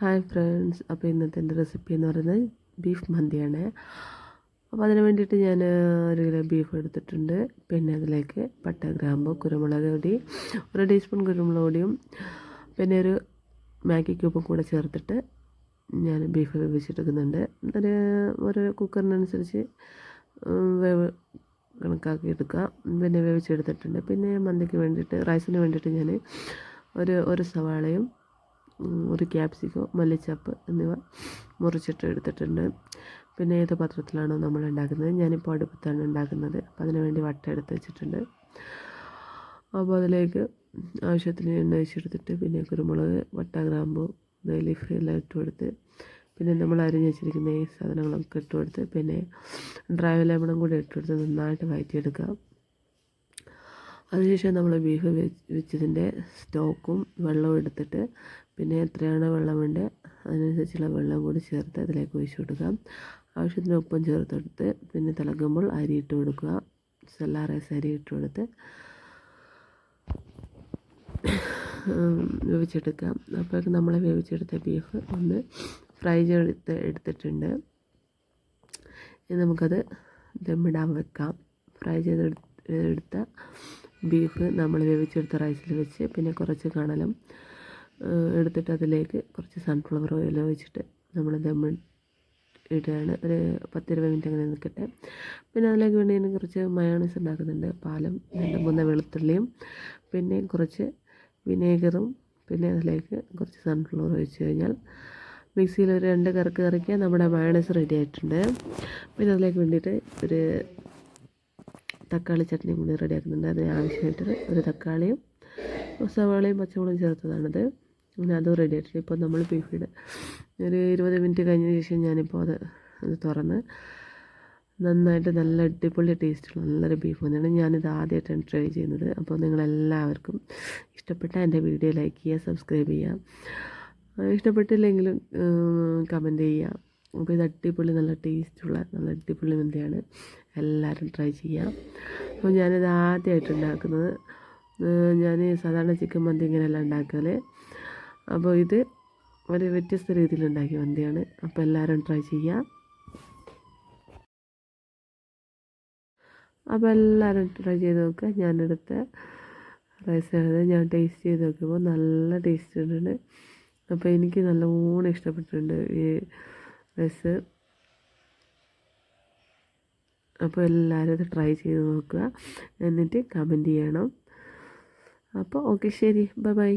Hi friends അപ്പോൾ ഇന്നത്തെ എന്റെ റെസിപ്പി എന്ന് പറയുന്നത് ബീഫ് മന്തിയാണ്. അപ്പോൾ അതിന് വേണ്ടിയിട്ട് ഞാൻ ഒരു കിലോ ബീഫ് എടുത്തിട്ടുണ്ട്. പിന്നെ അതിലേക്ക് പട്ട ഗ്രാമ്പ് കുരുമുളക് പൊടി ഒരു ടീസ്പൂൺ കുരുമുളക് പൊടിയും പിന്നെ ഒരു മാഗി ക്യൂബും കൂടെ ചേർത്തിട്ട് ഞാൻ ബീഫ് വേവിച്ചെടുക്കുന്നുണ്ട് ഒരു ഒരു കുക്കറിനനുസരിച്ച് വേവ് കണക്കാക്കി എടുക്കുക പിന്നെ വേവിച്ചെടുത്തിട്ടുണ്ട്. പിന്നെ മന്തിക്ക് വേണ്ടിയിട്ട് റൈസിന് വേണ്ടിയിട്ട് ഞാൻ ഒരു ഒരു സവാളയും ഒരു ക്യാപ്സിക്കോ മല്ലിച്ചപ്പ് എന്നിവ മുറിച്ചിട്ട് എടുത്തിട്ടുണ്ട്. പിന്നെ ഏത് പത്രത്തിലാണോ നമ്മൾ ഉണ്ടാക്കുന്നത്. ഞാനിപ്പോൾ അടുപ്പത്താണ് ഉണ്ടാക്കുന്നത്. അപ്പോൾ അതിന് വേണ്ടി വട്ട എടുത്ത് വെച്ചിട്ടുണ്ട്. അപ്പോൾ അതിലേക്ക് ആവശ്യത്തിന് എണ്ണ ഒഴിച്ചെടുത്തിട്ട് പിന്നെ കുരുമുളക് വട്ട ഗ്രാമ്പു ലീഫ് എല്ലാം ഇട്ട് കൊടുത്ത് പിന്നെ നമ്മൾ അരിഞ്ഞ് വെച്ചിരിക്കുന്ന ഈ സാധനങ്ങളൊക്കെ ഇട്ട് കൊടുത്ത് പിന്നെ ഡ്രൈ ലെമണും കൂടി ഇട്ട് കൊടുത്ത് നന്നായിട്ട് വഴറ്റിയെടുക്കാം അതിനുശേഷം നമ്മൾ ബീഫ് വെച്ചതിന്റെ സ്റ്റോക്കും വെള്ളവും എടുത്തിട്ട് പിന്നെ എത്രയാണ് വെള്ളം വേണ്ടത് അതിനനുസരിച്ചുള്ള വെള്ളം കൂടി ചേർത്ത് അതിലേക്ക് ഒഴിച്ചു കൊടുക്കാം. ആവശ്യത്തിന് ഉപ്പും ചേർത്തെടുത്ത് പിന്നെ തിളക്കുമ്പോൾ അരി ഇട്ട് കൊടുക്കുക. സെല്ലാ റൈസ് അരി ഇട്ട് കൊടുത്ത് വേവിച്ചെടുക്കാം. അപ്പോഴേക്കും നമ്മൾ വേവിച്ചെടുത്ത ബീഫ് ഒന്ന് ഫ്രൈ ചെയ്തെടുത്ത് എടുത്തിട്ടുണ്ട്. ഇനി നമുക്കത് ദമ്മിടാൻ വെക്കാം. ഫ്രൈ ചെയ്തെടുത്ത ബീഫ് നമ്മൾ വേവിച്ചെടുത്ത റൈസിൽ വെച്ച് പിന്നെ കുറച്ച് കണലും എടുത്തിട്ട് അതിലേക്ക് കുറച്ച് സൺഫ്ലവർ ഓയിൽ ഒഴിച്ചിട്ട് നമ്മൾ ദമ്മിൽ ഇടുകയാണ്. ഒരു പത്തിരുപത് മിനിറ്റ് അങ്ങനെ നിൽക്കട്ടെ. പിന്നെ അതിലേക്ക് വേണ്ടി ഞാൻ കുറച്ച് മയോണീസ് ഉണ്ടാക്കുന്നുണ്ട്. പാലും രണ്ട് മൂന്ന് വെളുത്തുള്ളിയും പിന്നെ കുറച്ച് വിനേഗറും പിന്നെ അതിലേക്ക് കുറച്ച് സൺഫ്ലവർ ഒഴിച്ച് കഴിഞ്ഞാൽ മിക്സിയിൽ ഒരു രണ്ട് കറക്ക് കറിക്കാൻ നമ്മുടെ മയോണൈസ് റെഡി ആയിട്ടുണ്ട്. പിന്നെ അതിലേക്ക് വേണ്ടിയിട്ട് ഒരു തക്കാളി ചട്നി കൂടി റെഡിയാക്കുന്നുണ്ട് അതിന് ആവശ്യമായിട്ട് ഒരു തക്കാളിയും സവാളയും പച്ചമുളകും ചേർത്തതാണിത്. അങ്ങനെ അതും റെഡി ആയിട്ടുണ്ട്. ഇപ്പോൾ നമ്മൾ ബീഫ് ഒരു ഇരുപത് മിനിറ്റ് കഴിഞ്ഞ ശേഷം ഞാനിപ്പോൾ അത് അത് തുറന്ന് നന്നായിട്ട് നല്ല അടിപൊളി ടേസ്റ്റുള്ള നല്ലൊരു ബീഫ് വന്നിട്ട് ഞാനിത് ആദ്യമായിട്ടാണ് ട്രൈ ചെയ്യുന്നത്. അപ്പോൾ നിങ്ങളെല്ലാവർക്കും ഇഷ്ടപ്പെട്ട എന്റെ വീഡിയോ ലൈക്ക് ചെയ്യുക സബ്സ്ക്രൈബ് ചെയ്യുക. ഇഷ്ടപ്പെട്ടില്ലെങ്കിലും കമന്റ് ചെയ്യുക. അപ്പോൾ ഇത് അടിപൊളി നല്ല ടേസ്റ്റുള്ള നല്ല അടിപൊളി മന്തിയാണ്. എല്ലാവരും ട്രൈ ചെയ്യാം അപ്പോൾ ഞാനിത് ആദ്യമായിട്ട് ഉണ്ടാക്കുന്നത് ഞാൻ സാധാരണ ചിക്കൻ മന്തി ഇങ്ങനെയല്ല ഉണ്ടാക്കൽ അപ്പോൾ ഇത് ഒരു വ്യത്യസ്ത രീതിയിൽ ഉണ്ടാക്കിയ മന്തിയാണ്. അപ്പോൾ എല്ലാവരും ട്രൈ ചെയ്യാം അപ്പോൾ എല്ലാവരും ട്രൈ ചെയ്ത് നോക്കുക. ഞാനെടുത്ത റൈസാണ് ഞാൻ ടേസ്റ്റ് ചെയ്ത് നോക്കുമ്പോൾ നല്ല ടേസ്റ്റ് ഉണ്ട് അപ്പോൾ എനിക്ക് നല്ലോണം ഇഷ്ടപ്പെട്ടിട്ടുണ്ട് ഈ റൈസ് അപ്പോൾ എല്ലാവരും ഇത് ട്രൈ ചെയ്ത് നോക്കുക. എന്നിട്ട് കമന്റ് ചെയ്യണം. അപ്പോൾ ഓക്കെ ശരി. Bye bye